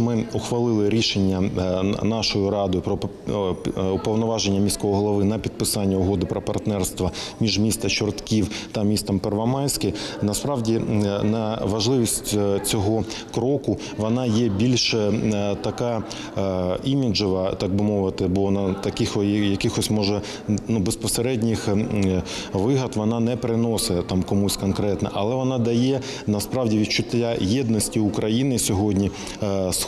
Ми ухвалили рішення е, нашою радою про е, уповноваження міського голови на підписання угоди про партнерство між міста Чортків та містом Первомайське. Насправді е, на важливість цього кроку вона є більш така іміджева, так би мовити, бо на таких якихось може ну безпосередніх вигад вона не приносить там комусь конкретно, але вона дає насправді відчуття єдності України сьогодні,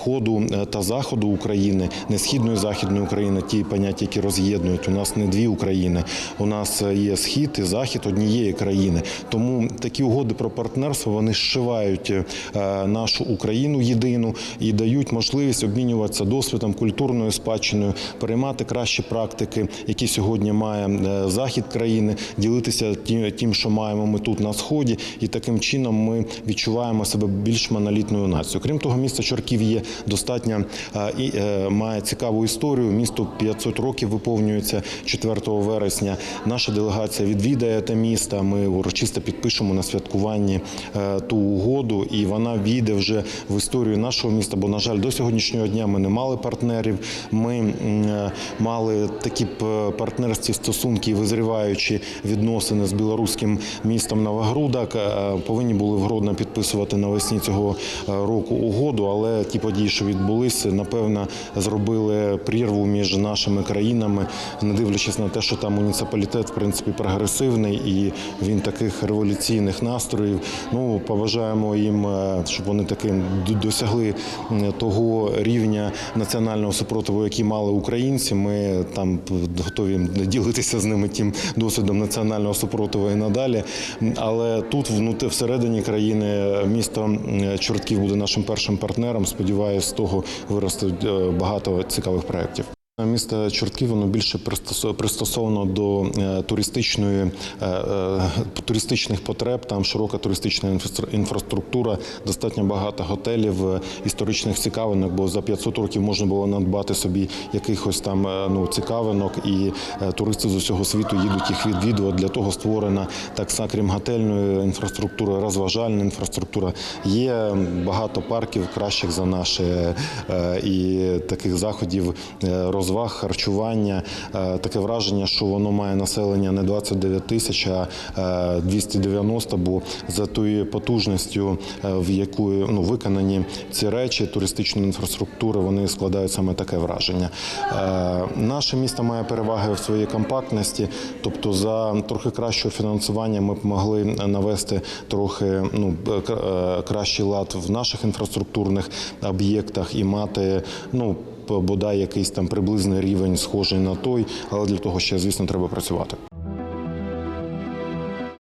сходу е, та заходу України, не східної західної України, ті поняття, які роз'єднують. У нас не дві України. У нас е, є схід і захід однієї країни. Тому такі угоди про партнерство вони зшивають е, нашу Україну єдину і дають можливість обмінюватися досвідом, культурною спадщиною, переймати кращі практики, які сьогодні має захід країни, ділитися тим, що маємо ми тут на сході, і таким чином ми відчуваємо себе більш монолітною нацією. Крім того, місто Чорків є достатньо е, і е, має цікаву історію. Місту 500 років виповнюється 4 вересня. Наша делегація відвідає те місто. Ми урочисто підпишемо на святкуванні е, ту угоду, і вона війде вже в історію нашого міста. Бо, на жаль, до сьогоднішнього дня ми не мали партнерів. Ми мали такі партнерські стосунки, і визріваючі відносини з білоруським містом Новогрудок. Повинні були в Гродно підписувати навесні цього року угоду, але ті події, що відбулися, напевно, зробили прірву між нашими країнами, не дивлячись на те, що там муніципалітет в принципі прогресивний і він таких революційних настроїв. Ну побажаємо їм, е, щоб вони таким досягли того рівня національного супротиву, який мали українці. Ми там готові ділитися з ними тим досвідом національного супротиву і надалі. Але тут внутрі всередині країни е, місто Чортків буде нашим першим партнером. Сподіваюсь, з того виростуть е, багато цікавих проєктів. Місто Чортків воно більше пристосовано до е, туристичної е, е, туристичних потреб. Там широка туристична інфраструктура, достатньо багато готелів, е, історичних цікавинок. Бо за 500 років можна було надбати собі якихось там е, ну цікавинок, і е, туристи з усього світу їдуть їх відвідувати. Для того створена так само, крім готельної інфраструктури, розважальна інфраструктура. Є багато парків кращих за наші е, і таких заходів е, розваг, харчування. Е, Таке враження, що воно має населення не 29 тисяч, а е, 290, бо за тою потужністю, е, в якої ну, виконані ці речі туристичної інфраструктури, вони складають саме таке враження. Е, Наше місто має переваги в своїй компактності, тобто за трохи кращого фінансування ми б могли навести трохи ну, е, кращий лад в наших інфраструктурних об'єктах і мати ну. Бодай якийсь там приблизний рівень схожий на той, але для того ще, звісно, треба працювати.